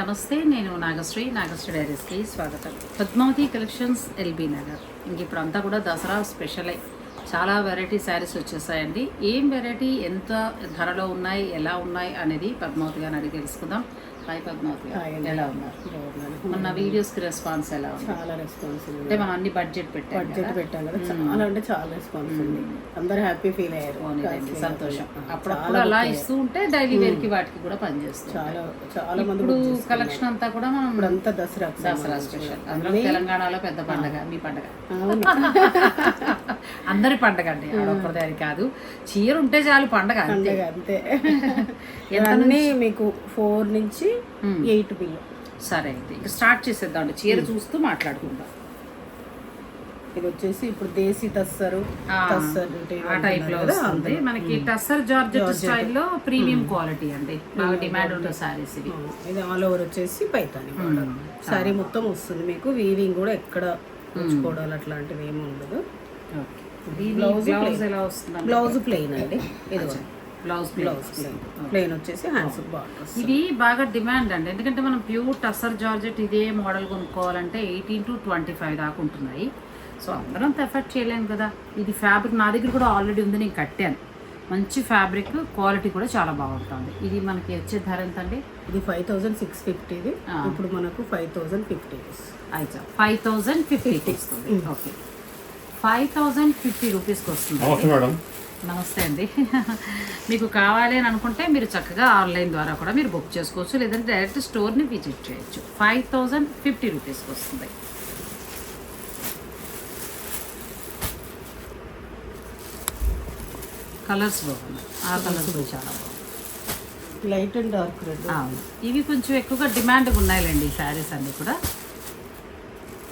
నమస్తే నేను నాగశ్రీ నాగశ్రీ డైరీస్కి స్వాగతం. Padmavati collections LB Nagar. ఇంక ఇప్పుడు అంతా కూడా దసరా స్పెషలే. చాలా వెరైటీ శారీస్ వచ్చేసాయండి. ఏం వెరైటీ ఎంత ధరలో ఉన్నాయి ఎలా ఉన్నాయి అనేది పద్మావతి గారిని అడిగి తెలుసుకుందాం. పద్మావతి. ఎలా ఉన్నారు. మొన్న వీడియోస్కి రెస్పాన్స్ ఎలా ఉంది? చాలా రెస్పాన్స్ అంటే మనం అన్ని బడ్జెట్ పెట్టాం బడ్జెట్ కదా. పెట్టాం కదా. చాలా అంటే చాలా రెస్పాన్స్ ఉంది. అందరు హ్యాపీ ఫీల్ అయ్యారు. సంతోషం. అప్పుడప్పుడు అలా ఇస్తూ ఉంటే డైలీ వేర్కి వాటికి కూడా పనిచేస్తుంది చాలా చాలా మంది ఇప్పుడు కలెక్షన్ అంతా కూడా మనం దసరా దసరా స్పెషల్ అందులో తెలంగాణలో పెద్ద పండగ మీ పండగ. అందరి పండగ అండి. ఆడొక్కరిది అని కాదు. చీర ఉంటే చాలు పండగ అంతే. అంతే. మీకు ఫోర్ నుంచి ఎయిట్ బియ్యం సరే అయితే ఇక స్టార్ట్ చేసేద్దాం చీర చూస్తూ మాట్లాడుకుందాం. ఇది వచ్చేసి ఇప్పుడు దేశీ తస్సరు ఆ, తస్సర్ అంటే ఆ టైప్లో వస్తుంది. మనకి టస్సర్ జార్జెట్ స్టైల్లో ప్రీమియం క్వాలిటీ అండి. బాగా డిమాండ్ సారీస్ ఇవి. ఇది ఆల్ ఓవర్ వచ్చేసి పైతాని సారీ. మొత్తం వస్తుంది మీకు. వీవింగ్ కూడా ఎక్కడ ఉంచుకోవడాలు అట్లాంటివి ఏమి ఉండదు. బ్లౌజ్ బ్లౌజ్ ఎలా వస్తుంది బ్లౌజ్ ప్లెయిన్ అండి. ఇది బ్లౌజ్ బ్లౌజ్ ప్లెయిన్ వచ్చేసి హ్యాండ్స్ బార్డర్స్ ఇది బాగా డిమాండ్ అండి. ఎందుకంటే మనం ప్యూర్ టస్సర్ జార్జెట్ ఇదే మోడల్ కొనుక్కోవాలంటే ఎయిటీన్ టు ట్వంటీ ఫైవ్ దాకా ఉంటున్నాయి. సో అందరం అంత ఎఫర్ట్ చేయలేము కదా. ఇది ఫ్యాబ్రిక్ నా దగ్గర కూడా ఆల్రెడీ ఉంది నేను కట్టాను. మంచి ఫ్యాబ్రిక్ క్వాలిటీ కూడా చాలా బాగుంటుంది. ఇది మనకి వచ్చే ధర ఎంత అండి ఇది ఫైవ్ థౌసండ్ సిక్స్ ఫిఫ్టీది ఇప్పుడు మనకు ఫైవ్ థౌసండ్ ఫిఫ్టీ అయితే ఫైవ్ థౌజండ్ వస్తుంది. ఓకే ఫైవ్ థౌజండ్ ఫిఫ్టీ రూపీస్కి వస్తుంది. మేడం. నమస్తే అండి. మీకు కావాలి అని అనుకుంటే మీరు చక్కగా ఆన్లైన్ ద్వారా కూడా మీరు బుక్ చేసుకోవచ్చు లేదంటే డైరెక్ట్ స్టోర్ని విజిట్ చేయొచ్చు. ఫైవ్ థౌజండ్ ఫిఫ్టీ రూపీస్కి వస్తుంది. కలర్స్ బాగున్నాయి. ఆ కలర్స్ కూడా చాలా బాగున్నాయి. Light and dark red. ఇవి కొంచెం ఎక్కువగా డిమాండ్గా ఉన్నాయిలేండి ఈ శారీస్ అన్నీ కూడా.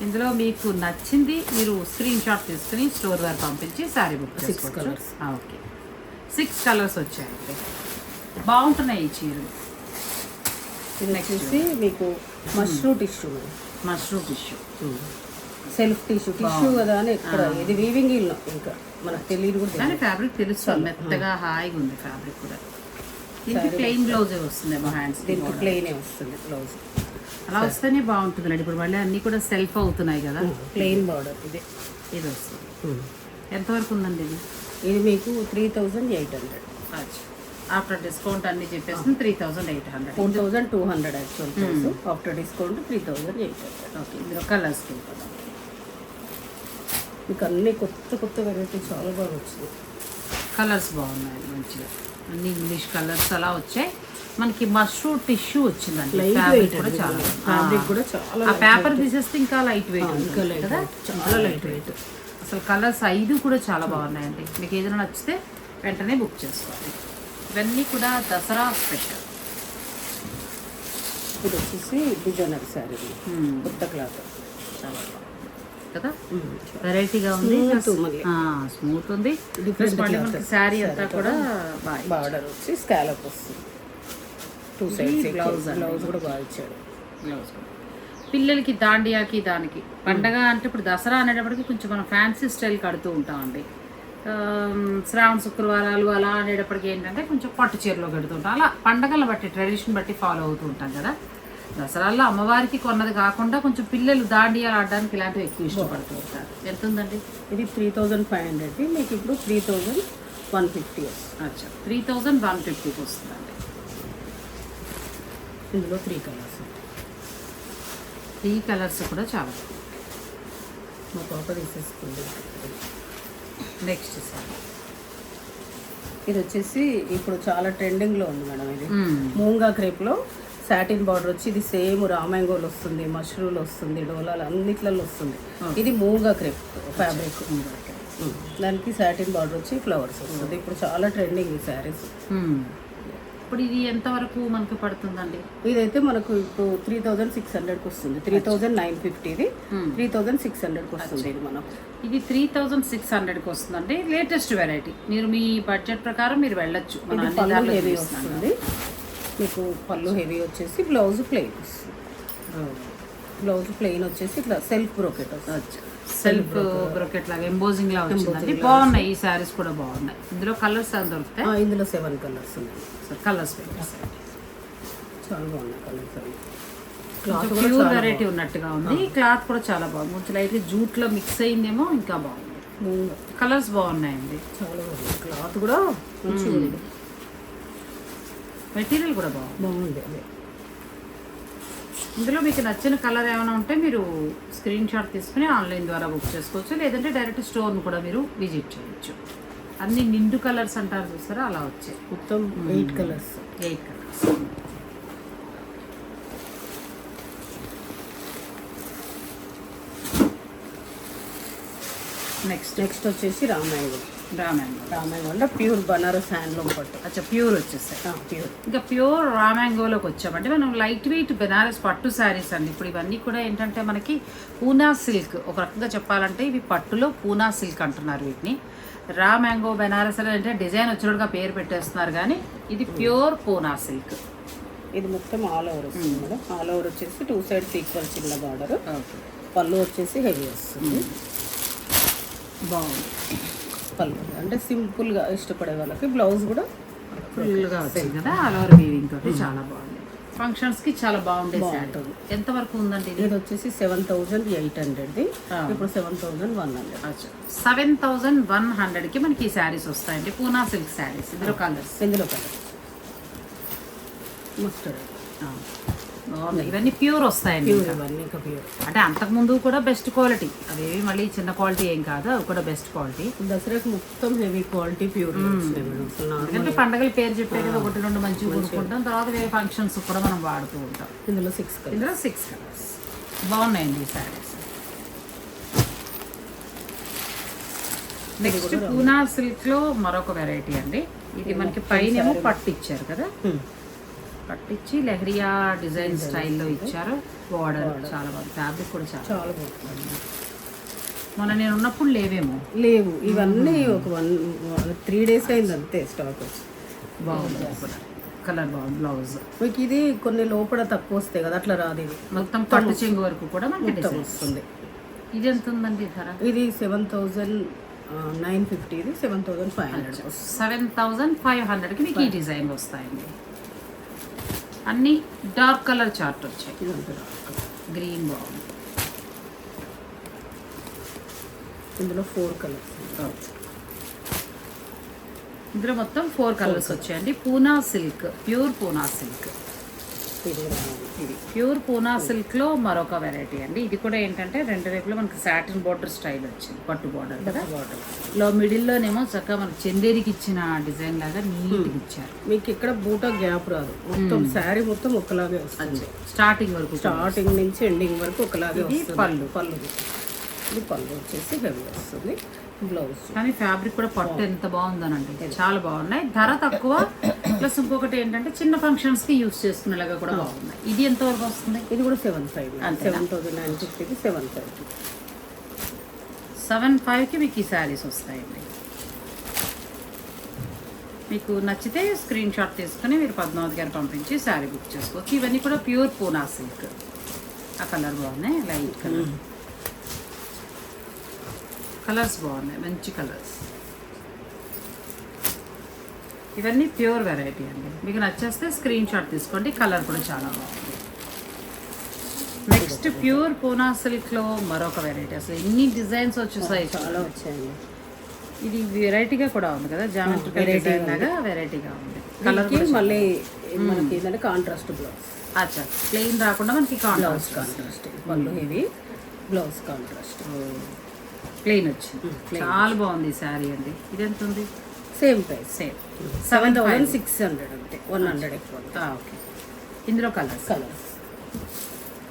ఇందులో మీకు నచ్చింది మీరు స్క్రీన్ షాట్ తీసుకుని స్టోర్ వారు పంపించి శారీ బుక్ చేసుకోవచ్చు. ఓకే సిక్స్ కలర్స్ వచ్చాయండి. బాగుంటున్నాయి ఈ చీరలు. ఇది వచ్చేసి మీకు mushroom tissue mushroom tissue self tissue tissue కదా అని ఎక్కడ ఇది వీవింగ్ ఇల్లు ఇంకా మనకు తెలియదు కూడా కానీ. ఫ్యాబ్రిక్ తెలుస్తుంది. మెత్తగా హాయిగా ఉంది ఫ్యాబ్రిక్ కూడా. దీనికి ప్లెయిన్ బ్లౌజే వస్తుందేమో హ్యాండ్స్ దీనికి ప్లెయిన్ వస్తుంది బ్లౌజ్ అలా వస్తేనే బాగుంటుందండి ఇప్పుడు మళ్ళీ అన్నీ కూడా సెల్ఫ్ అవుతున్నాయి కదా. ప్లెయిన్ బార్డర్ ఇది. ఇది వస్తుంది. ఎంతవరకు ఉందండి ఇది? ఇది మీకు three thousand eight hundred after discount అన్ని చెప్పేసి three thousand eight hundred four thousand two hundred actual after discount three thousand eight hundred okay ఇందులో వెళ్ళిపోదాం మీకు అన్ని కొత్త కొత్త వెరైటీ చాలా బాగా వచ్చింది. కలర్స్ బాగున్నాయి మంచిగా. అన్ని ఇంగ్లీష్ కలర్స్ అలా వచ్చాయి. మనకి మష్రూమ్ టిష్యూ వచ్చిందండి. ఫ్యాబ్రిక్ కూడా చాలా. కూడా ఆ పేపర్ తీసేస్తే ఇంకా లైట్ వెయిట్ కదా? చాలా లైట్ వెయిట్ అసలు కలర్స్ ఐదు కూడా చాలా బాగున్నాయండి. మీకు ఏదైనా నచ్చితే వెంటనే బుక్ చేసుకోవాలి ఇవన్నీ కూడా దసరా స్పెషల్ ఇది వచ్చేసి డిజైనర్ శారీ కొత్త క్లాత్. చాలా కదా? వెరైటీగా ఉంది. స్మూత్ ఉంది. శారీ అంతా కూడా బార్డర్ వచ్చి స్కాలప్ వస్తుంది. టూ సైడ్స్ అండి. బ్లౌజ్ కూడా బాగా ఇచ్చాడు. బ్లౌజ్ కూడా. పిల్లలకి దాండియాకి దానికి. పండగ అంటే ఇప్పుడు దసరా అనేటప్పటికి కొంచెం మనం ఫ్యాన్సీ స్టైల్ కడుతూ ఉంటామండి. శ్రావణ శుక్రవారాలు అలా అనేటప్పటికి ఏంటంటే కొంచెం పట్టు చీరలో కడుతుంటాం అలా పండగలను బట్టి ట్రెడిషన్ బట్టి ఫాలో అవుతూ ఉంటాం కదా. దసరాల్లో అమ్మవారికి కొన్నది కాకుండా కొంచెం పిల్లలు దాండియాలు ఆడడానికి ఇలాంటివి ఎక్కువ ఇష్టపడుతూ ఉంటారు. ఎంత ఉందండి ఇది త్రీ థౌజండ్ ఫైవ్ హండ్రెడ్ మీకు ఇప్పుడు త్రీ థౌజండ్ వన్ ఫిఫ్టీ అచ్చా. త్రీ థౌజండ్ వన్ ఫిఫ్టీకి వస్తుందండి ఇందులో త్రీ కలర్స్ ఈ కలర్స్ కూడా చాలా మా పాప తీసేసుకుంది. Next sir. ఇది వచ్చేసి ఇప్పుడు చాలా ట్రెండింగ్లో ఉంది మేడం ఇది. మూంగా క్రేప్లో సాటిన్ బార్డర్ వచ్చి ఇది సేమ్ రామాంగోలు వస్తుంది మష్రూల్ వస్తుంది డోలాలు అన్నిట్లలో వస్తుంది. ఇది మూంగా క్రేప్ ఫ్యాబ్రిక్ దానికి సాటిన్ బార్డర్ వచ్చి ఫ్లవర్స్ వస్తుంది. ఇప్పుడు చాలా ట్రెండింగ్ ఈ శారీస్ ఇప్పుడు ఇది ఎంతవరకు మనకు పడుతుందండి? ఇదైతే మనకు ఇప్పుడు త్రీ థౌజండ్ సిక్స్ హండ్రెడ్కి వస్తుంది. త్రీ థౌజండ్ నైన్ ఫిఫ్టీది త్రీ థౌజండ్ సిక్స్ హండ్రెడ్కి వస్తుంది ఇది మనకు. ఇది త్రీ థౌజండ్ సిక్స్ హండ్రెడ్కి వస్తుందండి. లేటెస్ట్ వెరైటీ మీరు మీ బడ్జెట్ ప్రకారం మీరు వెళ్ళొచ్చు. హెవీ. వస్తుంది. మీకు పళ్ళు హెవీ వచ్చేసి బ్లౌజ్ ప్లెయిన్ వస్తుంది. బ్లౌజ్ ప్లెయిన్ వచ్చేసి ఇట్లా సెల్ఫ్ బ్రోకెట్ వస్తుంది సెల్ఫ్ బ్రొకెట్ లాగా. ఎంబోజింగ్ లాగా వచ్చిందండి. బాగున్నాయి ఈ శారీస్ కూడా బాగున్నాయి. ఇందులో కలర్స్ అని దొరుకుతాయి? ఇందులో సెవెన్ కలర్స్ ఉన్నాయి. కలర్స్ చాలా బాగున్నాయి కలర్స్ అవి. ప్యూర్ వెరైటీ ఉన్నట్టుగా ఉంది. క్లాత్ కూడా చాలా బాగుంది. కొంచెం లైట్గా జూట్లో మిక్స్ అయిందేమో ఇంకా బాగుంది. కలర్స్ బాగున్నాయండి. చాలా బాగుంది. క్లాత్ కూడా మెటీరియల్ కూడా బాగుంది. బాగుంది ఇందులో మీకు నచ్చిన కలర్ ఏమైనా ఉంటే మీరు స్క్రీన్ షాట్ తీసుకుని ఆన్లైన్ ద్వారా బుక్ చేసుకోవచ్చు. లేదంటే డైరెక్ట్ స్టోర్ను కూడా మీరు విజిట్ చేయొచ్చు. అన్ని నిండు కలర్స్ అంటారు చూస్తారా అలా వచ్చాయి మొత్తం eight colours. Eight colours. Next. Next వచ్చేసి రామాయణం. అంటే ప్యూర్ బనారస్ హ్యాండ్లూమ్ పట్టు. అచ్చా ప్యూర్ వచ్చేసాయి ప్యూర్. ఇంకా ప్యూర్ రామాంగోలోకి వచ్చామంటే మనం లైట్ వెయిట్ బెనారస్ పట్టు శారీస్ అండి. ఇప్పుడు ఇవన్నీ కూడా ఏంటంటే మనకి పూనా సిల్క్. ఒక రకంగా చెప్పాలంటే ఇవి పట్టులో పూనా సిల్క్ అంటున్నారు వీటిని. రా మ్యాంగో బెనారస్ అంటే డిజైన్ వచ్చినట్టుగా పేరు పెట్టేస్తున్నారు కానీ ఇది ప్యూర్ పూనా సిల్క్. ఇది మొత్తం ఆల్ ఓవర్ వస్తుంది మేడం. ఆల్ ఓవర్ వచ్చేసి టూ సైడ్స్ ఈక్వల్ చిన్న బార్డర్. పళ్ళు వచ్చేసి హెవీ వస్తుంది. బాగుంది. పళ్ళు. అంటే సింపుల్గా ఇష్టపడే వాళ్ళకి బ్లౌజ్ కూడా ఫుల్గా వచ్చింది కదా ఆల్ ఓవర్ వీవింగ్ తోటి చాలా బాగుంది. ఫంక్షన్స్కి చాలా బాగుండే శారీ బాగుంటుంది. ఎంత వరకు ఉందండి ఇది? వచ్చేసి సెవెన్ థౌజండ్ ఎయిట్ హండ్రెడ్ది. ఇప్పుడు seven thousand one hundred seven thousand one హండ్రెడ్కి మనకి ఈ శారీస్ వస్తాయండి. పూనా సిల్క్ శారీస్ ఇందులో కలర్స్ ఇందులో కలర్ మస్టర్డ్ బాగున్నాయి. ఇవన్నీ ప్యూర్ వస్తాయండి ప్యూర్. ఇవన్నీ ఇంకా ప్యూర్ అంటే అంతకుముందు కూడా బెస్ట్ క్వాలిటీ అవేవి మళ్ళీ చిన్న క్వాలిటీ ఏం కాదు అవి కూడా బెస్ట్ క్వాలిటీ దసరాకి మొత్తం హెవీ క్వాలిటీ ప్యూర్ ఎందుకంటే పండగల పేరు చెప్పే కదా ఒకటి రెండు మంచిగా కొనుక్కుంటాం తర్వాత వేరే ఫంక్షన్స్ కూడా మనం వాడుతూ ఉంటాం. ఇందులో సిక్స్ ఇందులో సిక్స్ కలర్స్ బాగున్నాయండి ఈ శారీస్ నెక్స్ట్ పూనా సిల్క్లో మరొక వెరైటీ అండి. ఇది మనకి పైన ఏమో పట్టు ఇచ్చారు కదా. పట్టించి లెహరియా డిజైన్ స్టైల్లో ఇచ్చారు. బోర్డర్ చాలా బాగుంది. ఫ్యాబ్రిక్ కూడా చాలా చాలా బాగుంటుంది మొన్న నేను ఉన్నప్పుడు లేవేమో. లేవు. ఇవన్నీ ఒక వన్ త్రీ డేస్ అయింది అంతే స్టాక్ వచ్చి. బాగుంది కూడా. కలర్ బాగుంది బ్లౌజ్ మీకు ఇది కొన్ని లోపల తక్కువ వస్తాయి కదా అట్లా రాదు ఇది. మొత్తం పట్టు చెంగు వరకు కూడా మనకి వస్తుంది. ఇది ఎంత ఉందండి ధర? ఇది సెవెన్ థౌజండ్ నైన్ ఫిఫ్టీ ఇది seven thousand five hundred seven thousand five హండ్రెడ్కి మీకు ఈ డిజైన్ వస్తాయండి. అన్ని డార్క్ కలర్ చార్ట్ వచ్చాయి. గ్రీన్ బాగుంది. ఇందులో ఫోర్ కలర్స్. ఇందులో మొత్తం ఫోర్ కలర్స్. వచ్చాయండి. Poona silk pure Poona silk. ఇది ప్యూర్ పూనా సిల్క్లో మరొక వెరైటీ అండి. ఇది కూడా ఏంటంటే రెండు వైపులో మనకి సాటిన్ బార్డర్ స్టైల్ వచ్చింది. పట్టు బార్డర్ కదా? బార్డర్. లో మిడిల్లోనేమో చక్కగా మనకి చందేరికి ఇచ్చిన డిజైన్ లాగా నీట్గా ఇచ్చారు. మీకు ఇక్కడ బూట గ్యాప్ రాదు. మొత్తం శారీ మొత్తం ఒకలాగే వస్తుంది. స్టార్టింగ్ వరకు స్టార్టింగ్ నుంచి ఎండింగ్ వరకు ఒకలాగే పళ్ళు. పళ్ళు. ఇది పళ్ళు వచ్చేసి హెవీ వస్తుంది. బ్లౌజ్. కానీ ఫ్యాబ్రిక్ కూడా పట్టు ఎంత బాగుందనండి చాలా బాగున్నాయి. ధర తక్కువ. ప్లస్ ఇంకొకటి ఏంటంటే చిన్న ఫంక్షన్స్కి యూస్ చేసుకునేలాగా కూడా బాగున్నాయి. ఇది ఎంత వరకు వస్తుంది? ఇది కూడా seven five? Seven thousand nine ఫిఫ్టీకి సెవెన్ ఫైవ్ సెవెన్ ఫైవ్కి మీకు ఈ శారీస్ వస్తాయండి. మీకు నచ్చితే స్క్రీన్ షాట్ తీసుకుని మీరు పద్మావతి గారు పంపించి శారీ బుక్ చేసుకోవచ్చు. ఇవన్నీ కూడా ప్యూర్ పూనా సిల్క్. ఆ కలర్ బాగున్నాయి. Light colour. కలర్స్ బాగున్నాయి మంచి కలర్స్. ఇవన్నీ ప్యూర్ వెరైటీ అండి. మీకు నచ్చేస్తే స్క్రీన్ షాట్ తీసుకోండి కలర్ కూడా చాలా బాగుంది. నెక్స్ట్ ప్యూర్ పూనా సిల్క్లో మరొక వెరైటీ. అసలు ఎన్ని డిజైన్స్ వచ్చేసాయి చాలా వచ్చాయండి. ఇది వెరైటీగా కూడా ఉంది కదా జామెట్రికల్ డిజైన్ లాగా వెరైటీగా ఉంది. కలర్ దీనికి మళ్ళీ మనకి ఏంటంటే కాంట్రాస్ట్ బ్లౌజ్ అచ్చా ప్లెయిన్ రాకుండా మనకి బ్లౌజ్ కాంట్రాస్ట్ పళ్ళు ఇది బ్లౌజ్ కాంట్రాస్ట్ ప్లెయిన్ వచ్చింది. చాలా బాగుంది ఈ శారీ అండి. ఇది ఎంత ఉంది same. Price same seven thousand six hundred అంతే. వన్ హండ్రెడ్ ఎక్కువ ఓకే ఇందులో కలర్స్ కలర్స్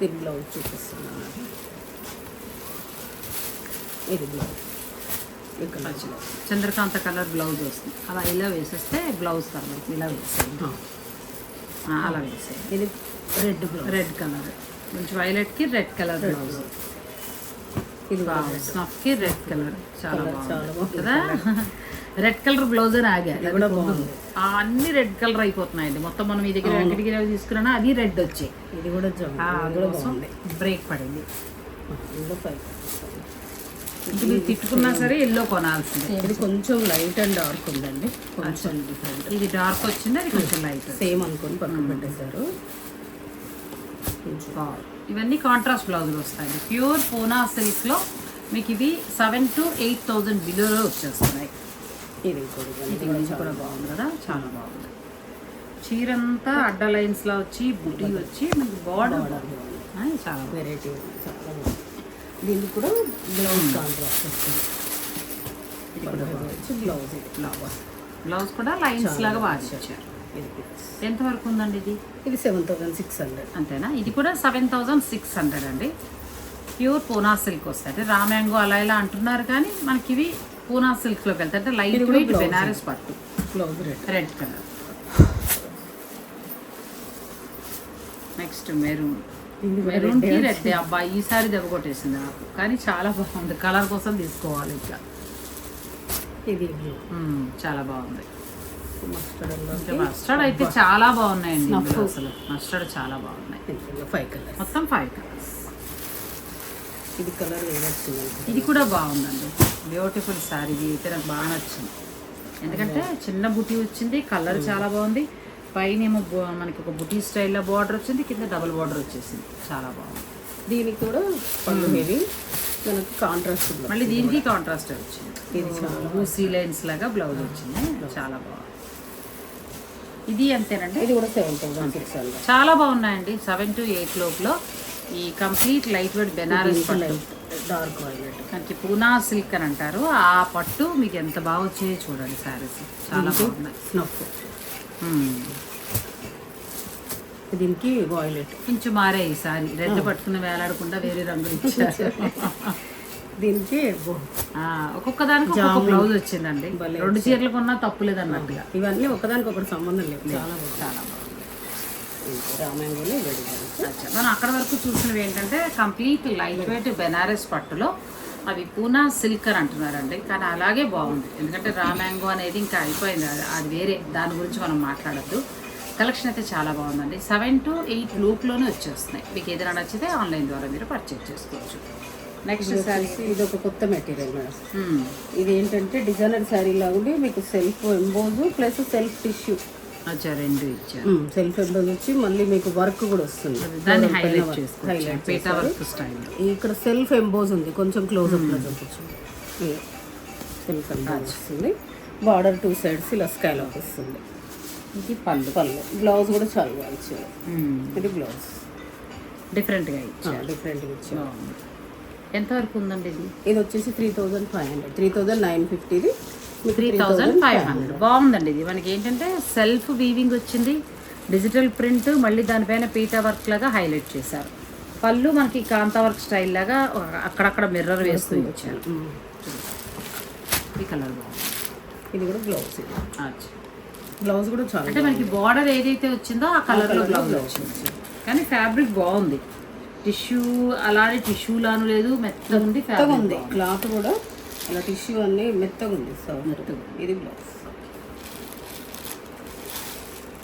ఇది బ్లౌజ్ చూపిస్తున్నాను. ఇది బ్లౌజ్ చంద్రకాంత కలర్ బ్లౌజ్ వస్తుంది. అలా ఇలా వేసేస్తే బ్లౌజ్ కలర్ ఇలా వేసేయండి. ఆ, అలా వేసేయండి. ఇది రెడ్ బ్లౌజ్ రెడ్ కలర్ కొంచెం వైలెట్కి రెడ్ కలర్ బ్లౌజ్ ఇది స్నఫ్కి రెడ్ కలర్ చాలా బాగుంది. కదా? రెడ్ కలర్ బ్లౌజ్ అని ఆగా. ఇది కూడా బాగుంది. అన్ని రెడ్ కలర్ అయిపోతున్నాయండి. మొత్తం మనం ఈ దగ్గర వెంకటగిరి అవి తీసుకున్నా అది రెడ్ వచ్చాయి ఇది కూడా ఇది బ్రేక్ పడింది. మీరు తిట్టుకున్నా సరే ఎల్లో కొనాల్సిందే. ఇది కొంచెం లైట్ అండ్ డార్క్ ఉందండి. కొంచెం డిఫరెంట్ ఇది డార్క్ వచ్చింది అది కొంచెం లైట్ సేమ్ అనుకొని పక్కన పెట్టేశారు. బాగుంది ఇవన్నీ కాంట్రాస్ట్ బ్లౌజులు వస్తాయి ప్యూర్ పూనా సిల్క్లో మీకు ఇవి సెవెన్ టు ఎయిట్ థౌజండ్ బిలోలో వచ్చేస్తున్నాయి. ఇది. ఇది కూడా బాగుంది కదా? చాలా బాగుంది. చీర అంతా అడ్డ లైన్స్ లా వచ్చి బుటీ వచ్చి మనకి బార్డర్ చాలా వెరైటీ చాలా దీనికి కూడా బ్లౌజ్ కాంట్రాస్ట్ వస్తుంది. ఇది కూడా బ్లౌజ్ బ్లౌజ్ బ్లౌజ్ కూడా లైన్స్ లాగా బాగా ఇచ్చారు. ఎంత వరకు ఉందండి ఇది? ఇది సెవెన్ థౌసండ్ సిక్స్ హండ్రెడ్ అంతేనా? ఇది కూడా సెవెన్ థౌజండ్ సిక్స్ హండ్రెడ్ అండి. ప్యూర్ పూనా సిల్క్ వస్తాయి. అంటే రామ్యాంగో అలా ఇలా అంటున్నారు కానీ మనకి ఇవి పూనా సిల్క్లోకి వెళ్తాయి. అంటే లైట్ వెయిట్. బెనారస్ పట్టు. రెడ్ కలర్ నెక్స్ట్ మెరూన్ ఇది మెరూన్కి రెడ్ అబ్బా ఈసారి దెబ్బ కొట్టేసింది నాకు. కానీ చాలా బాగుంది. కలర్ కోసం తీసుకోవాలి ఇట్లా. ఇది చాలా బాగుంది. మస్టర్డ్ అయితే చాలా బాగున్నాయండి అసలు. మస్టర్డ్ చాలా బాగున్నాయి. ఫైవ్ కలర్ మొత్తం ఫైవ్ కలర్స్ ఇది కలర్ ఇది కూడా బాగుందండి. బ్యూటిఫుల్ శారీ ఇది అయితే నాకు బాగా నచ్చింది. ఎందుకంటే చిన్న బుటీ వచ్చింది కలర్ చాలా బాగుంది. పైన ఏమో మనకి ఒక బుటీ స్టైల్లో బార్డర్ వచ్చింది కింద డబుల్ బార్డర్ వచ్చేసింది. చాలా బాగుంది. దీనికి కూడా పళ్ళు హెవీ మనకి కాంట్రాస్ట్ మళ్ళీ దీనికి కాంట్రాస్ట్ వచ్చింది. ఇది చాలా లైన్స్ లాగా బ్లౌజ్ వచ్చింది. చాలా బాగుంది. ఇది అంతేనండి? ఇది కూడా సెవెన్ థౌసండ్ సిక్స్ హండ్రెడ్ చాలా బాగున్నాయండి. సెవెన్ టు ఎయిట్ లోపల ఈ కంప్లీట్ లైట్ వెయిట్ బెనారస్ పట్టు. Dark violet. మనకి పూనా సిల్క్ అని అంటారు. ఆ పట్టు మీకు ఎంత బాగా వచ్చాయో చూడండి శారీస్. చాలా బాగున్నాయి. స్నఫ్. దీనికి వాయిలెట్ కొంచెం మారే ఈ సారీ రెడ్ పట్టుకుని వేలాడకుండా వేరే రంగులు ఇచ్చారు. దీనికి ఒక్కొక్క దానికి ఒక్కొక్క బ్లౌజ్ వచ్చిందండి. రెండు చీరలు కొన్నా తప్పులేదు అన్నట్టుగా ఇవన్నీ ఒకదానికి ఒకటి సంబంధం లేదు. చాలా చాలా. మనం అక్కడ వరకు చూసినవి ఏంటంటే కంప్లీట్ లైట్ వెయిట్ బెనారస్ పట్టులో అవి పూనా సిల్క్ అని అంటున్నారండి. కానీ అలాగే బాగుంది. ఎందుకంటే రా మ్యాంగో అనేది ఇంకా అయిపోయింది. అది వేరే. దాని గురించి మనం మాట్లాడద్దు. కలెక్షన్ అయితే చాలా బాగుందండి. సెవెన్ టు ఎయిట్లోనే వచ్చేస్తున్నాయి. మీకు ఏదైనా నచ్చితే ఆన్లైన్ ద్వారా మీరు పర్చేజ్ చేసుకోవచ్చు. నెక్స్ట్ శారీ ఇది ఒక కొత్త మెటీరియల్ మేడం ఇది ఏంటంటే డిజైనర్ శారీ లాగుండి మీకు self emboss plus self tissue అచ్చా రెండు ఇచ్చారు సెల్ఫ్ ఎంబోజ్ వచ్చి మళ్ళీ మీకు వర్క్ కూడా వస్తుంది. దాన్ని హైలైట్ చేసుకోవచ్చు. హైలైట్ పీటా వర్క్ స్టైల్ ఇక్కడ సెల్ఫ్ ఎంబోజ్ ఉంది. కొంచెం క్లోజ్అప్లో చూపించు. సెల్ఫ్ ఎంబోజ్ వస్తుంది. బార్డర్ టూ సైడ్స్ ఇలా స్కైలాక్ వస్తుంది. ఇది పళ్ళు. పళ్ళు. బ్లౌజ్ కూడా చాలా బాగా ఇచ్చారు. ఇది బ్లౌజ్ డిఫరెంట్గా ఇచ్చారు. డిఫరెంట్గా ఇచ్చారు. ఎంతవరకు ఉందండి ఇది? ఇది వచ్చేసి three thousand five hundred three thousand nine ఫిఫ్టీది three thousand five hundred బాగుందండి ఇది. మనకి ఏంటంటే సెల్ఫ్ వీవింగ్ వచ్చింది. డిజిటల్ ప్రింట్ మళ్ళీ దానిపైన పీటా వర్క్ లాగా హైలైట్ చేశారు. పళ్ళు మనకి కాంతా వర్క్ స్టైల్ లాగా అక్కడక్కడ మిర్రర్ వేస్తూ ఇచ్చారు. ఈ కలర్ బాగుంది. ఇది కూడా బ్లౌజ్ ఇది. అచ్చా. బ్లౌజ్ కూడా చాలా అంటే మనకి బార్డర్ ఏదైతే వచ్చిందో ఆ కలర్లో బ్లౌజ్ వచ్చింది. కానీ ఫ్యాబ్రిక్ బాగుంది. టిష్యూ అలానే టిష్యూ లాను లేదు మెత్తగా ఉంది మెత్తగా ఉంది. క్లాత్ కూడా అలా టిష్యూ అన్ని మెత్తగా ఉంది soft. మెత్తగా. ఇది బ్లౌజ్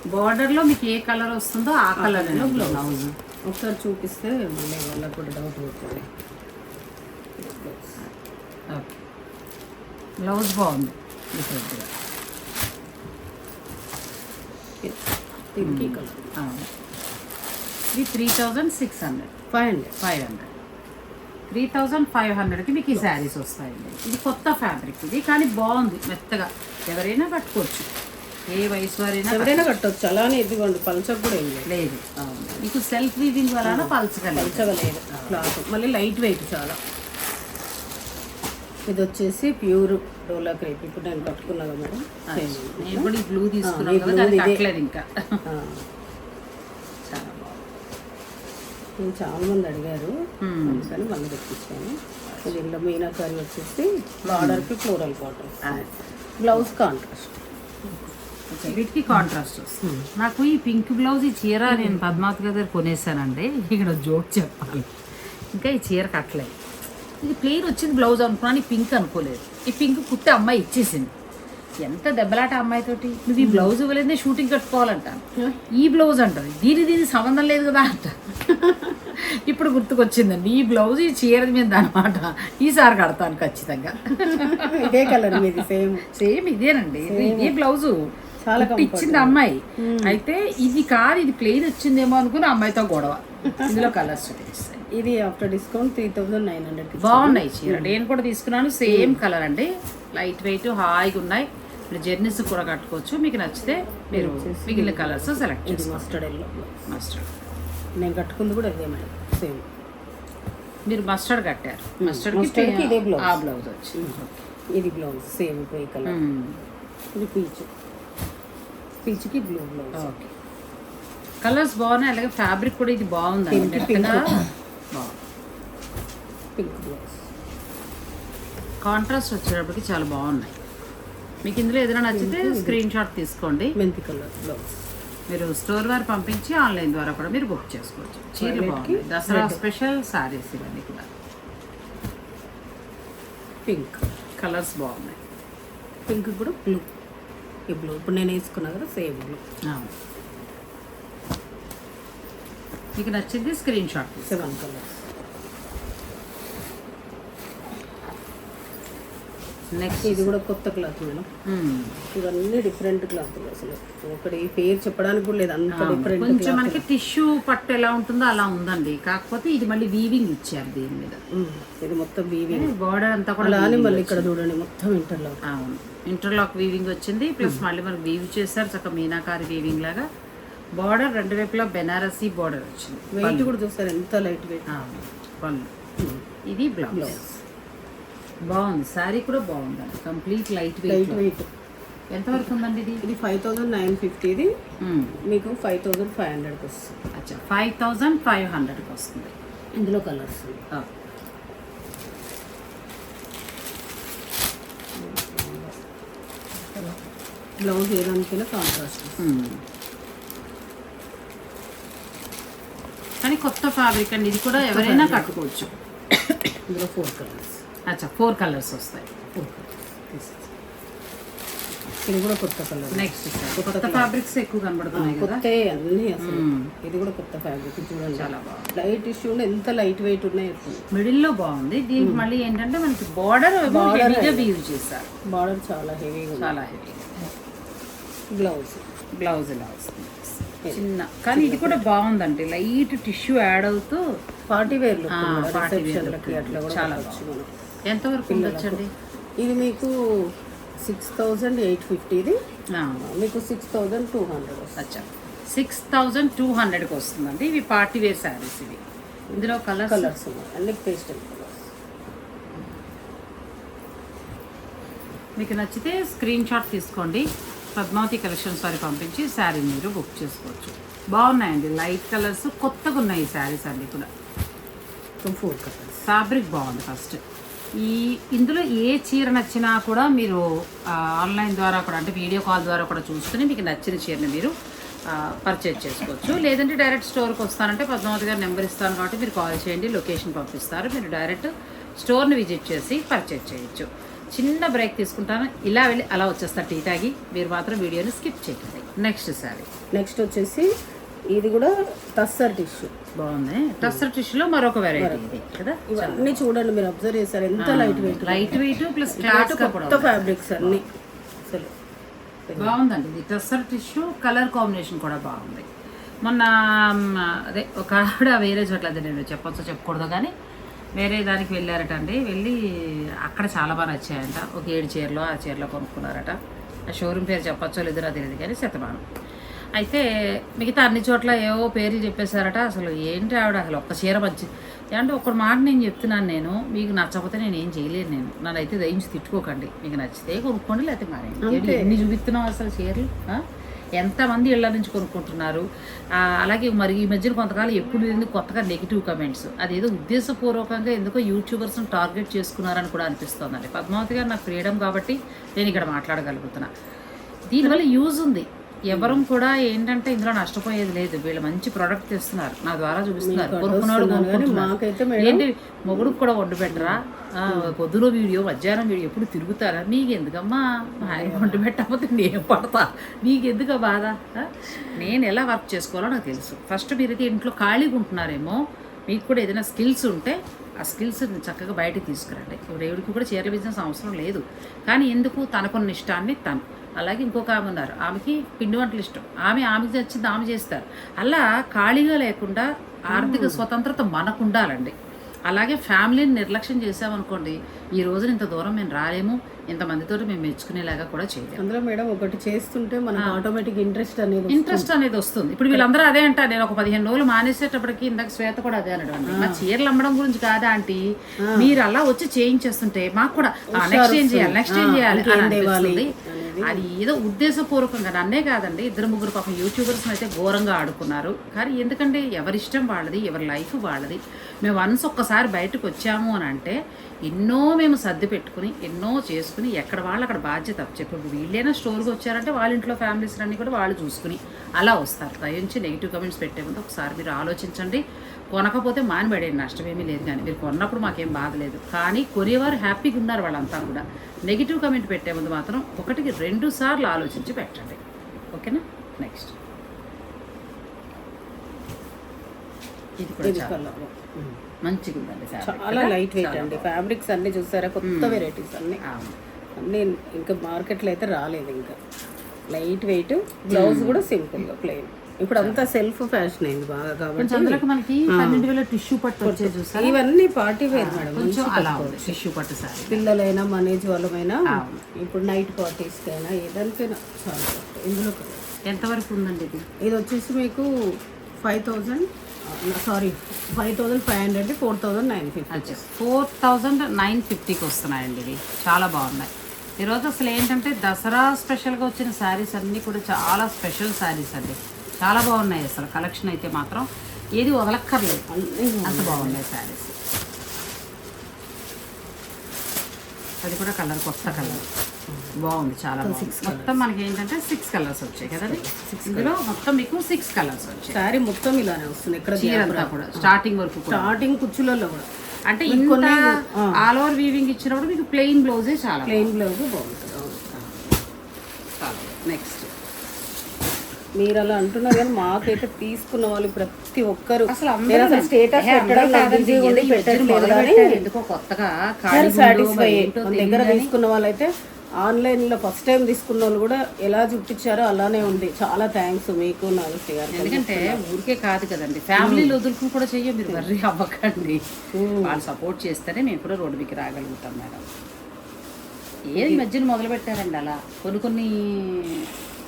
బార్డర్లో మీకు ఏ కలర్ వస్తుందో ఆ కలర్లో బ్లౌజ్. ఒకసారి చూపిస్తే మళ్ళీ వాళ్ళకి కూడా డౌట్ అవుతుంది. బ్లౌజ్ బాగుంది. ఇది- దీనికి కలర్. ఇది three thousand six hundred five hundred five hundred three thousand five హండ్రెడ్కి మీకు ఈ శారీస్ వస్తాయండి. ఇది కొత్త ఫ్యాబ్రిక్ ఇది కానీ బాగుంది మెత్తగా. ఎవరైనా కట్టుకోవచ్చు. ఏ వయసు వారైనా ఎవరైనా కట్టొచ్చు అలానే ఇదిగోండి పలచకు కూడా ఏం లేదు. మీకు సెల్ఫ్ వీవింగ్ వలన పలచగలేదు పలచగా లేదు. క్లాత్. మళ్ళీ లైట్ వెయిట్ చాలా. ఇది వచ్చేసి ప్యూర్ డోలా క్రేప్. ఇప్పుడు నేను కట్టుకున్నాను మేడం. నేను కూడా ఈ బ్లూ తీసుకున్నాను ఇంకా ఆ, చాలా బాగుంది నేను చాలా మంది అడిగారు. అందుకని మళ్ళీ తెప్పించాను ఇందులో మీనాకారి వచ్చేసి బార్డర్కి ఫ్లోరల్ బార్డర్ బ్లౌజ్ కాంట్రాస్ట్ వీటికి కాంట్రాస్ట్ వస్తుంది. నాకు ఈ పింక్ బ్లౌజ్ ఈ చీర నేను పద్మావతి గారి దగ్గర కొనేసానండి. ఇక్కడ జోక్ చెప్పాలి. ఇంకా ఈ చీర కట్టలేదు. ఇది ప్లెయిన్ వచ్చింది బ్లౌజ్ అనుకున్నాను ఈ పింక్ అనుకోలేదు. ఈ పింక్ కుట్టి అమ్మాయి ఇచ్చేసింది. ఎంత దెబ్బలాట అమ్మాయితోటి? నువ్వు ఈ బ్లౌజ్ ఇవ్వలేదే షూటింగ్ కట్టుకోవాలంటాను ఈ బ్లౌజ్ అంటది దీని దీని సంబంధం లేదు కదా అంట. ఇప్పుడు గుర్తుకొచ్చిందండి ఈ బ్లౌజ్ ఈ చీర మీద అనమాట ఈసారి కడతాను ఖచ్చితంగా. ఇదే కలర్ మీది సేమ్. సేమ్ ఇదేనండి. ఇది బ్లౌజు. చాలా ఇచ్చింది అమ్మాయి. అయితే ఇది కాదు ఇది ప్లెయిన్ వచ్చిందేమో అనుకుని అమ్మాయితో గొడవ. ఇందులో కలర్స్ ఇది after discount three thousand nine hundred బాగున్నాయి చీర నేను కూడా తీసుకున్నాను. సేమ్ కలర్ అండి. లైట్ వెయిట్ హాయిగా ఉన్నాయి. మీరు జర్నీస్ కూడా కట్టుకోవచ్చు. మీకు నచ్చితే మీరు మిగిలిన కలర్స్ సెలెక్ట్ ఇది చేసుకోండి. మస్టర్డ్ ఎల్లో మస్టర్డ్ నేను కట్టుకుంది కూడా ఇదే మేడం సేమ్ మీరు మస్టర్డ్ కట్టారు. మస్టర్డ్కి ఇదే blouse. ఆ బ్లౌజ్ వచ్చి. ఇది బ్లౌజ్ సేమ్ ఇప్పుడు ఈ కలర్. ఇది పీచ్ పీచ్కి బ్లూ బ్లౌజ్ ఓకే కలర్స్ బాగున్నాయి అలాగే ఫ్యాబ్రిక్ కూడా ఇది. బాగుంది పింక్ బ్లౌజ్ కాంట్రాస్ట్ వచ్చేటప్పటికి చాలా బాగున్నాయి. మీకు ఇందులో ఏదైనా నచ్చితే స్క్రీన్ షాట్ తీసుకోండి. మెంతి కలర్ బ్లౌజ్. మీరు స్టోర్ వారు పంపించి ఆన్లైన్ ద్వారా కూడా మీరు బుక్ చేసుకోవచ్చు. చీరలు బాగున్నాయి దసరా స్పెషల్ సారీస్ ఇవన్నీ కూడా. పింక్. కలర్స్ బాగున్నాయి. పింక్ కూడా బ్లూ. ఈ బ్లూ. ఇప్పుడు నేను వేసుకున్నా కదా సేమ్ బ్లూ. మీకు నచ్చింది screen shot. Seven colours next ఇది కూడా కొత్త క్లాత్ మేడం. ఇవన్నీ డిఫరెంట్ క్లాత్లు అసలు. ఒకటి పేరు చెప్పడానికి కూడా లేదు అంత డిఫరెంట్ కొంచెం మనకి టిష్యూ పట్టు ఎలా ఉంటుందో అలా ఉందండి. కాకపోతే ఇది మళ్ళీ వీవింగ్ ఇచ్చారు దీని మీద. ఇది మొత్తం వీవింగ్ బార్డర్ అంతా కూడా మళ్ళీ ఇక్కడ చూడండి మొత్తం ఇంటర్లో అవును. ఇంటర్లాక్ వీవింగ్ వచ్చింది ప్లస్ మళ్ళీ మనకి వీవ్ చేశారు చక్కగా మీనాకారి వీవింగ్ లాగా. బార్డర్ రెండు వైపులా బెనారసీ బార్డర్ వచ్చింది. వెయిట్ కూడా చూస్తారు ఎంత లైట్ వెయిట్. పళ్ళు. ఇది బ్లౌజ్ బాగుంది. శారీ కూడా బాగుందండి complete light light weight weight ఎంత వరకు ఉందండి ఇది? ఇది ఫైవ్ థౌజండ్ నైన్ ఫిఫ్టీది. మీకు ఫైవ్ థౌజండ్ ఫైవ్ హండ్రెడ్కి వస్తుంది. అచ్చా. ఫైవ్ థౌజండ్ ఫైవ్ హండ్రెడ్కి వస్తుంది. ఇందులో కలర్స్. Blouse ఏదానికైనా contrast. కానీ కొత్త ఫ్యాబ్రిక్ అండి. ఇది కూడా ఎవరైనా కట్టుకోవచ్చు. ఇందులో ఫోర్ కలర్స్ అచ్చా ఫోర్ కలర్స్ వస్తాయి. ఇది కూడా కొత్త కలర్ నెక్స్ట్ కొత్త ఫ్యాబ్రిక్స్ ఎక్కువ కనబడుతున్నాయి కొత్త అన్నీ అసలు. ఇది కూడా కొత్త ఫ్యాబ్రిక్ చూడండి. చాలా బాగుంది. లైట్ ఇష్యూ ఎంత లైట్ వెయిట్ ఉన్నాయి మిడిల్లో బాగుంది. దీనికి మళ్ళీ ఏంటంటే మనకి బార్డర్ హెవీగా వీవ్ చేశారు. బార్డర్ చాలా హెవీగా చాలా హెవీ బ్లౌజ్ బ్లౌజ్ ఇలా వస్తుంది చిన్న. కానీ ఇది కూడా బాగుందండి. లైట్ టిష్యూ యాడ్ అవుతూ పార్టీ వేర్ లుక్ ఆ, party wear రిసెప్షన్లకి look అట్లా కూడా చాలా పెట్టొచ్చు మనం. ఎంత వరకు ఉండొచ్చండి? ఇది మీకు సిక్స్ థౌజండ్ ఎయిట్ ఫిఫ్టీది మీకు సిక్స్ థౌజండ్ టూ హండ్రెడ్ వస్తుంది. అచ్చా. సిక్స్ థౌజండ్ టూ హండ్రెడ్కి వస్తుందండి. ఇవి పార్టీ వేర్ శారీస్ ఇవి. ఇందులో కలర్స్? కలర్స్ అన్ని పేస్టల్ కలర్స్. మీకు నచ్చితే స్క్రీన్ షాట్ తీసుకోండి. పద్మావతి కలెక్షన్స్ వారి పంపించి శారీ మీరు బుక్ చేసుకోవచ్చు. బాగున్నాయండి. లైట్ కలర్స్ కొత్తగా ఉన్నాయి ఈ శారీస్ అన్నీ కూడా. ఫోర్ కలర్స్ ఫ్యాబ్రిక్ బాగుంది ఫస్ట్. ఈ ఇందులో ఏ చీర నచ్చినా కూడా మీరు ఆన్లైన్ ద్వారా కూడా అంటే వీడియో కాల్ ద్వారా కూడా చూసుకుని మీకు నచ్చిన చీరని మీరు పర్చేజ్ చేసుకోవచ్చు. లేదంటే డైరెక్ట్ స్టోర్కి వస్తానంటే పద్మావతి గారు నెంబర్ ఇస్తాను కాబట్టి మీరు కాల్ చేయండి లొకేషన్ పంపిస్తారు. మీరు డైరెక్ట్ స్టోర్ని విజిట్ చేసి పర్చేజ్ చేయొచ్చు. చిన్న బ్రేక్ తీసుకుంటాను. ఇలా వెళ్ళి అలా వచ్చేస్తారు టీ తాగి. మీరు మాత్రం వీడియోని స్కిప్ చేయండి నెక్స్ట్ సారీ నెక్స్ట్ వచ్చేసి ఇది కూడా టస్సర్ టిష్యూ. బాగుంది. టస్సర్ టిష్యూలో మరొక వెరైటీ ఇది కదా? ఇవన్నీ చూడండి మీరు అబ్జర్వ్ చేశారు. ఎంత light weight light weight plus cloth కొత్త ఫ్యాబ్రిక్స్ అన్ని. అసలు. బాగుందండి ఇది. టెస్సర్ టిష్యూ కలర్ కాంబినేషన్ కూడా బాగుంది. మొన్న అదే ఒక ఆవిడ వేరే చోట్ల అదే నేను చెప్పొచ్చో చెప్పకూడదు కానీ వేరే దానికి వెళ్ళారట అండి వెళ్ళి అక్కడ చాలా బాగా నచ్చాయంట. ఒక ఏడు చీరలో ఆ చీరలో కొనుక్కున్నారట. ఆ షోరూమ్ పేరు చెప్పొచ్చో లేదో తెలియదు కానీ శతమానం. అయితే మిగతా అన్ని చోట్ల ఏవో పేర్లు చెప్పేశారట. అసలు ఏంటి ఆవిడ? అసలు ఒక్క చీర మంచి అంటే ఒక మాట నేను చెప్తున్నాను నేను. మీకు నచ్చకపోతే నేను ఏం చేయలేను నేను. నన్ను అయితే దయించి తిట్టుకోకండి. మీకు నచ్చితే కొనుక్కోండి లేకపోతే మారేయండి ఎన్ని చూపిస్తున్నావు అసలు చీరలు? ఎంతమంది ఇళ్ళ నుంచి కొనుక్కుంటున్నారు? అలాగే మరి ఈ మధ్యన కొంతకాలం ఎప్పుడు ఎందుకు కొత్తగా నెగిటివ్ కమెంట్స్ అదేదో ఉద్దేశపూర్వకంగా ఎందుకో యూట్యూబర్స్ని టార్గెట్ చేసుకున్నారని కూడా అనిపిస్తోందండి. పద్మావతి గారు నాకు ఫ్రీడమ్ కాబట్టి నేను ఇక్కడ మాట్లాడగలుగుతున్నా. దీనివల్ల యూజ్ ఉంది. ఎవరం కూడా ఏంటంటే ఇందులో నష్టపోయేది లేదు. వీళ్ళు మంచి ప్రోడక్ట్ తెస్తున్నారు. నా ద్వారా చూపిస్తున్నారు. కొనుక్కున్నాడు కొనుక్కుంటున్నారు. ఏంటి? మొగుడుకు కూడా వండు పెట్టరా? ఆ, పొద్దున వీడియో మధ్యాహ్నం వీడియో ఎప్పుడు తిరుగుతారా? మీకు ఎందుకమ్మా ఆయన వండు పెట్టకపోతే నేను పడతా? ఆ బాధ? నేను ఎలా వర్క్ చేసుకోవాలో నాకు తెలుసు. ఫస్ట్ మీరైతే ఇంట్లో ఖాళీగా ఉంటున్నారేమో మీకు కూడా ఏదైనా స్కిల్స్ ఉంటే ఆ స్కిల్స్ చక్కగా బయటకు తీసుకురండి. ఇప్పుడు ఎవరికి కూడా చీరల బిజినెస్ అవసరం లేదు. కానీ ఎందుకు? తనకున్న ఇష్టాన్ని తను. అలాగే ఇంకొక ఆమె ఉన్నారు. ఆమెకి పిండి వంటలు ఇష్టం. ఆమె ఆమెకి నచ్చింది ఆమె చేస్తారు. అలా ఖాళీగా లేకుండా ఆర్థిక స్వతంత్రత మనకు ఉండాలండి అలాగే ఫ్యామిలీని నిర్లక్ష్యం చేసామనుకోండి ఈ రోజున ఇంత దూరం మేము రాలేము. ఇంతమందితో మేము మెచ్చుకునేలాగా కూడా చేయలేము. అందులో మేడం ఒకటి చేస్తుంటే మనకు ఆటోమేటిక్ ఇంట్రెస్ట్ అనేది వస్తుంది. ఇంట్రెస్ట్ అనేది వస్తుంది. ఇప్పుడు వీళ్ళందరూ అదే అంటారు. నేను ఒక పదిహేను రోజులు మానేసేటప్పటికి ఇందాక శ్వేత కూడా అదే అనడం అండి మా చీరలు అమ్మడం గురించి కాదా ఆంటీ? మీరు అలా వచ్చి చేయించేస్తుంటే మాకు కూడా నెక్స్ట్ ఏం చేయాలి నెక్స్ట్ ఏం చేయాలి అని అనిపిస్తుంది. అది ఏదో ఉద్దేశపూర్వకంగా నన్నే కాదండి ఇద్దరు ముగ్గురు పాపం యూట్యూబర్స్ అయితే ఘోరంగా ఆడుకున్నారు. కానీ ఎందుకంటే ఎవరిష్టం వాళ్ళది ఎవరి లైఫ్ వాళ్ళది. మేము వన్స్ ఒక్కసారి బయటకు వచ్చాము అని అంటే ఎన్నో మేము సర్ది పెట్టుకుని ఎన్నో చేసుకుని ఎక్కడ వాళ్ళు అక్కడ బాధ్యత చెప్పి వీళ్ళైనా స్టోర్కి వచ్చారంటే వాళ్ళ ఇంట్లో ఫ్యామిలీస్ అన్ని కూడా వాళ్ళు చూసుకుని అలా వస్తారు. దయించి నెగిటివ్ కమెంట్స్ పెట్టే ముందు ఒకసారి మీరు ఆలోచించండి. కొనకపోతే మానిపడేది నష్టమేమీ లేదు కానీ మీరు కొన్నప్పుడు మాకేం బాధ లేదు. కానీ కొనేవారు హ్యాపీగా ఉన్నారు వాళ్ళంతా కూడా. నెగిటివ్ కమెంట్ పెట్టే ముందు మాత్రం ఒకటికి రెండు సార్లు ఆలోచించి పెట్టండి. ఓకేనా? నెక్స్ట్. ఇది కూడా మంచిగా ఉందండి చాలా? లైట్ వెయిట్ అండి. ఫ్యాబ్రిక్స్ అన్ని చూసారా? కొత్త వెరైటీస్ అన్ని. అన్ని ఇంకా మార్కెట్లో అయితే రాలేదు ఇంకా. లైట్ వెయిట్ బ్లౌజ్ కూడా సింపుల్గా ప్లెయిన్ ఇప్పుడు అంతా సెల్ఫ్ ఫ్యాషన్ అయింది బాగా కాబట్టి. కొంచెం అందులోకి మనకి పన్నెండు వేల టిష్యూ పట్టు వచ్చే చూసారా? ఇవన్నీ పార్టీ వేర్ మేడం కొంచెం అలా టిష్యూ పట్టు సారీ. పిల్లలైనా మనేజ్ వాళ్ళమైనా ఇప్పుడు నైట్ పార్టీస్కైనా ఏదానికైనా చాలా. ఇందులో. ఎంతవరకు ఉందండి ఇది? ఇది వచ్చేసి మీకు five thousand sorry five thousand five hundred four thousand nine fifty four thousand nine ఫిఫ్టీకి వస్తున్నాయండి ఇవి. చాలా బాగున్నాయి. ఈరోజు అసలు ఏంటంటే దసరా స్పెషల్గా వచ్చిన శారీస్ అన్నీ కూడా చాలా స్పెషల్ శారీస్ అండి. చాలా బాగున్నాయి అసలు. కలెక్షన్ అయితే మాత్రం ఏది వదలక్కర్లేదు. అంత బాగున్నాయి శారీస్ అది కూడా కలర్ కొత్త కలర్ బాగుంది చాలా బాగుంది. మొత్తం మనకి ఏంటంటే సిక్స్ కలర్స్ వచ్చాయి కదండి ఇందులో మొత్తం మీకు సిక్స్ కలర్స్ వచ్చాయి. శారీ మొత్తం ఇలానే వస్తుంది ఎక్కడ చీర అంతా కూడా స్టార్టింగ్ వరకు స్టార్టింగ్ కుచ్చులలో కూడా. అంటే ఇంత ఆల్ ఓవర్ వీవింగ్ ఇచ్చినప్పుడు మీకు ప్లెయిన్ బ్లౌజే చాలా ప్లెయిన్ బ్లౌజ్ బాగుంటుంది. నెక్స్ట్ మీరు అలా అంటున్నారు కానీ మాకైతే తీసుకున్న వాళ్ళు ప్రతి ఒక్కరు. అసలు నేను అసలు స్టేటస్ పెట్టడం నాకు బిజీగా ఉండి పెట్టట్లేదు కానీ ఎందుకో కొత్తగా సాటిస్ఫై మన దగ్గర తీసుకున్న వాళ్ళైతే ఆన్లైన్లో ఫస్ట్ టైం తీసుకున్న వాళ్ళు కూడా ఎలా చూపించారో అలానే ఉంది. చాలా థ్యాంక్స్ మీకు నాగశ్రీ గారు ఎందుకంటే ఊరికే కాదు కదండి ఫ్యామిలీలు వదులుకుని కూడా చెయ్య మీరు వర్రీ అవ్వకండి. వాళ్ళు సపోర్ట్ చేస్తేనే మేము కూడా రోడ్డు మీకు రాగలుగుతాం మేడం. ఏది మధ్యన మొదలు పెట్టారండి అలా? కొన్ని కొన్ని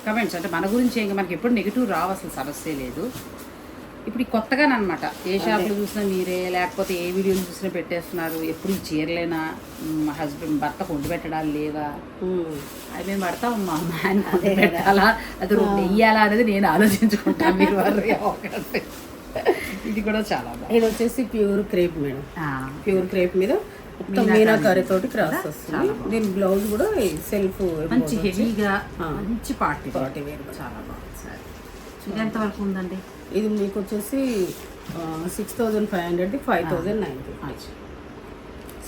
కమెంట్స్ అంటే మన గురించి ఏం మనకి ఎప్పుడు నెగిటివ్ రావు అసలు సమస్య లేదు. ఇప్పుడు కొత్తగానమాట ఏ షాప్లో చూసినా మీరే లేకపోతే ఏ వీడియోలు చూసినా పెట్టేస్తున్నారు ఎప్పుడు ఈ చీరలేనా మా హస్బెండ్ భర్త కొండు పెట్టడాలు లేవా. అవి మేము పడతాం మా కొండు పెట్టాలా? అది రెండు వెయ్యాలా అనేది నేను ఆలోచించుకుంటాను మీరు ఇది కూడా చాలా ఇది వచ్చేసి pure crepe madam. Pure crepe మీద మొత్తం మీనాకారి తోటి క్రాస్ వస్తుంది. దీని బ్లౌజ్ కూడా సెల్ఫ్ మంచి హెవీగా మంచి పార్టీ పార్టీ వేర్. చాలా బాగుంది సార్. ఎంత వరకు ఉందండి? ఇది మీకు వచ్చేసి six thousand five హండ్రెడ్ది five thousand nine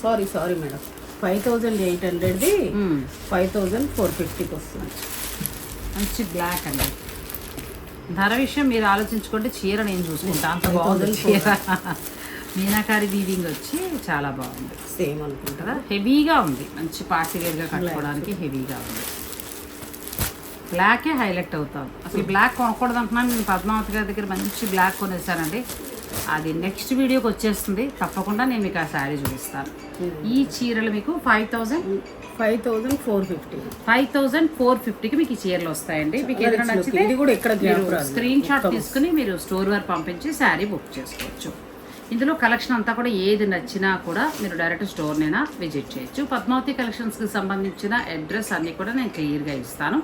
sorry sorry madam five thousand eight హండ్రెడ్ది. Five thousand four ఫిఫ్టీకి వస్తుంది. మంచి బ్లాక్ అండి. ధర విషయం మీరు ఆలోచించుకుంటే చీర నేను చూసుకుంటా. అంత బాగుంది చీర. మీనాకారి వీవింగ్ వచ్చి చాలా బాగుంది. సేమ్ అనుకుంటా కదా హెవీగా ఉంది. మంచి పార్టీ వేర్గా కట్టుకోవడానికి హెవీగా ఉంది. బ్లాకే హైలైట్ అవుతాం. అసలు బ్లాక్ కొనకూడదు అంటున్నాను. నేను పద్మావతి గారి దగ్గర మంచి బ్లాక్ కొనేసానండి. అది నెక్స్ట్ వీడియోకి వచ్చేస్తుంది. తప్పకుండా నేను మీకు ఆ శారీ చూపిస్తాను. ఈ చీరలు మీకు five thousand five thousand four fifty five thousand four ఫిఫ్టీకి మీకు ఈ చీరలు వస్తాయండి. మీకు ఏదైనా నచ్చితే స్క్రీన్ షాట్ తీసుకుని మీరు స్టోర్ వారు పంపించి శారీ బుక్ చేసుకోవచ్చు. ఇందులో కలెక్షన్ అంతా కూడా ఏది నచ్చినా కూడా మీరు డైరెక్ట్ స్టోర్నైనా విజిట్ చేయొచ్చు. పద్మావతి కలెక్షన్స్కి సంబంధించిన అడ్రస్ అన్నీ కూడా నేను క్లియర్గా ఇస్తాను.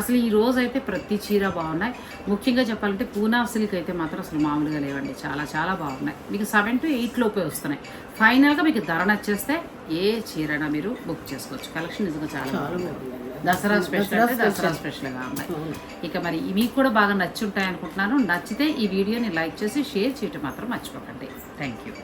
అసలు ఈ రోజు అయితే ప్రతి చీర బాగున్నాయి. ముఖ్యంగా చెప్పాలంటే పూనా సిల్క్ అయితే మాత్రం అసలు మామూలుగా లేవండి. చాలా చాలా బాగున్నాయి. మీకు సెవెన్ టు ఎయిట్ లోపే వస్తున్నాయి. ఫైనల్గా మీకు ధర నచ్చేస్తే ఏ చీరైనా మీరు బుక్ చేసుకోవచ్చు. కలెక్షన్ నిజంగా చాలా బాగుంది. దసరా స్పెషల్ అంటే దసరా స్పెషల్గా ఉన్నాయి. ఇక మరి మీకు కూడా బాగా నచ్చి ఉంటాయి అనుకుంటున్నాను. నచ్చితే ఈ వీడియోని లైక్ చేసి షేర్ చేయటం మాత్రం మర్చిపోకండి. Thank you.